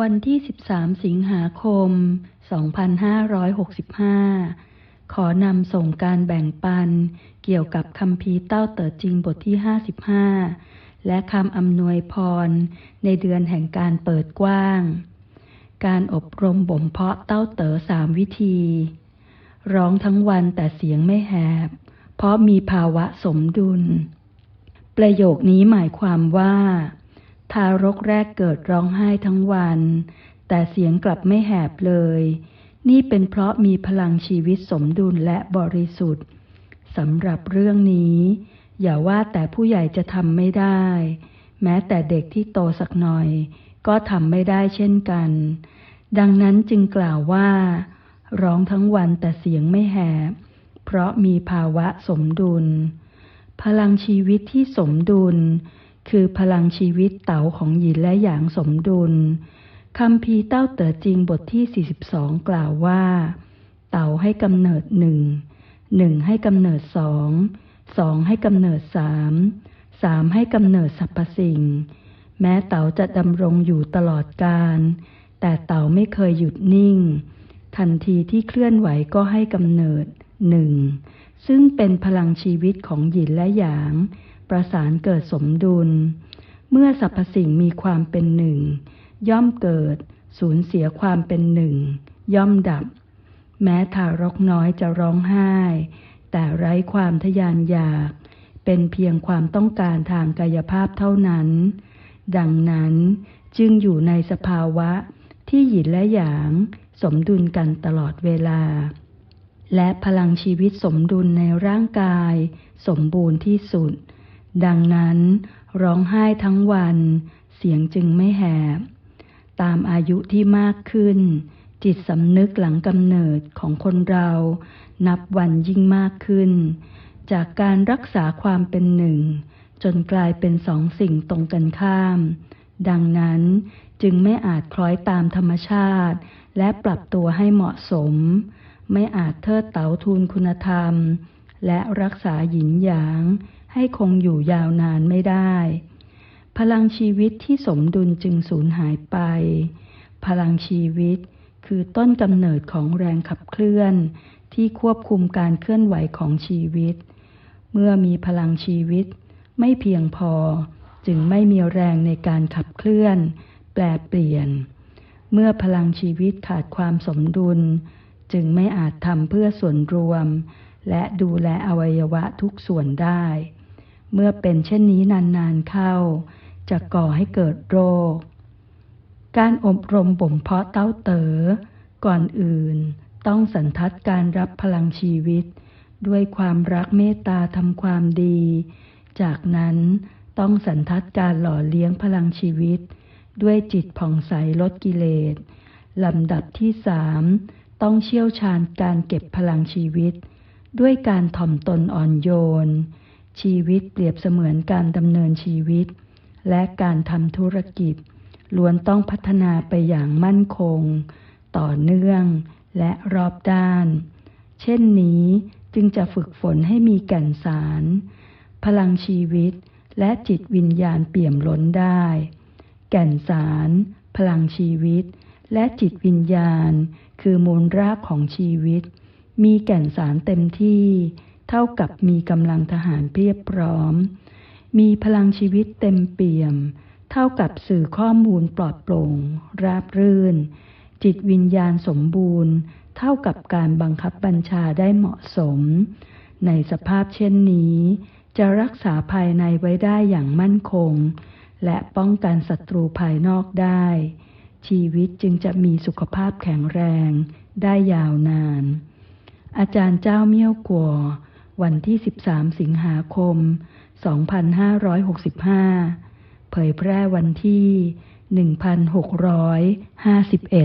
วันที่ 13 สิงหาคม 2565 ขอนำส่งการแบ่งปัน เกี่ยวกับคำพีเต้าเต๋อจริงบทที่ 55 และคำอำนวยพร ในเดือนแห่งการเปิดกว้าง การอบรมบ่มเพาะเต้าเต๋อสามวิธี ร้องทั้งวันแต่เสียงไม่แหบ เพราะมีภาวะสมดุล ประโยคนี้หมายความว่า ทารกแรกเกิดร้องไห้ทั้งวัน แต่เสียงกลับไม่แหบเลย นี่เป็นเพราะมีพลังชีวิตสมดุลและบริสุทธิ์สำหรับเรื่องนี้ อย่าว่าแต่ผู้ใหญ่จะทำไม่ได้ แม้แต่เด็กที่โตสักหน่อย ก็ทำไม่ได้เช่นกัน ดังนั้นจึงกล่าวว่า ร้องทั้งวันแต่เสียงไม่แหบ เพราะมีภาวะสมดุล พลังชีวิตที่สมดุล คือพลังชีวิตเต๋าของหยินและหยางสมดุลคำพีเต้าเต๋อจริงบทที่ 42 กล่าวว่า เต๋าให้กำเนิดหนึ่งหนึ่งให้กำเนิดสองสองให้กำเนิดสามสามให้กำเนิดสรรพสิ่ง แม้เต๋าจะดำรงอยู่ตลอดกาลแต่เต๋าไม่เคยหยุดนิ่ง ทันทีที่เคลื่อนไหวก็ให้กำเนิดหนึ่งซึ่งเป็นพลังชีวิตของหยินและหยาง ประสานเกิดสมดุล เมื่อสรรพสิ่งมีความเป็นหนึ่ง ย่อมเกิด สูญเสียความเป็นหนึ่ง ย่อมดับ แม้ทารกน้อยจะร้องไห้ แต่ไร้ความทะยานอยาก เป็นเพียงความต้องการทางกายภาพเท่านั้น ดังนั้นจึงอยู่ในสภาวะที่หยินและหยางสมดุลกันตลอดเวลา และพลังชีวิตสมดุลในร่างกาย สมบูรณ์ที่สุด ดังนั้นร้องไห้ทั้งวัน เสียงจึงไม่แหบ ตามอายุที่มากขึ้น จิตสำนึกหลังกำเนิดของคนเรา นับวันยิ่งมากขึ้น จากการรักษาความเป็นหนึ่ง จนกลายเป็นสองสิ่งตรงกันข้าม ดังนั้นจึงไม่อาจคล้อยตามธรรมชาติ และปรับตัวให้เหมาะสม ไม่อาจเทิดเต๋าทูลคุณธรรม และรักษาหยินหยาง ให้คงอยู่ยาวนานไม่ได้ พลังชีวิตที่สมดุลจึงสูญหายไป พลังชีวิตคือต้นกำเนิดของแรงขับเคลื่อน ที่ควบคุมการเคลื่อนไหวของชีวิต เมื่อมีพลังชีวิตไม่เพียงพอ จึงไม่มีแรงในการขับเคลื่อน แปลเปลี่ยน เมื่อพลังชีวิตขาดความสมดุล จึงไม่อาจทำเพื่อส่วนรวม และดูแลอวัยวะทุกส่วนได้ เมื่อเป็นเช่นนี้นานๆเข้า จะก่อให้เกิดโรค การอบรมบ่มเพาะเต้าเต๋อ ก่อนอื่นต้องสันทัดการรับพลังชีวิต ด้วยความรักเมตตาทำความดี จากนั้นต้องสันทัดการหล่อเลี้ยงพลังชีวิต ด้วยจิตผ่องใสลดกิเลสลำดับที่สามต้องเชี่ยวชาญการเก็บพลังชีวิต ด้วยการถ่อมตนอ่อนโยน ชีวิตเปรียบเสมือนการดำเนินชีวิต และการทำธุรกิจ ล้วนต้องพัฒนาไปอย่างมั่นคง ต่อเนื่องและรอบด้าน เช่นนี้จึงจะฝึกฝนให้มีแก่นสาร พลังชีวิตและจิตวิญญาณเปี่ยมล้นได้ แก่นสาร พลังชีวิต และจิตวิญญาณ คือมูลรากของชีวิต มีแก่นสารเต็มที่ เท่ากับมีกำลังทหารเพียบพร้อม มีพลังชีวิตเต็มเปี่ยม เท่ากับสื่อข้อมูลปลอดโปร่ง ราบรื่น จิตวิญญาณสมบูรณ์ เท่ากับการบังคับบัญชาได้เหมาะสม ในสภาพเช่นนี้ จะรักษาภายในไว้ได้อย่างมั่นคง และป้องกันศัตรูภายนอกได้ ชีวิตจึงจะมีสุขภาพแข็งแรง ได้ยาวนานอาจารย์เจ้าเมี่ยวกัว วันที่ 13 สิงหาคม 2565 เผยแพร่วันที่ 1651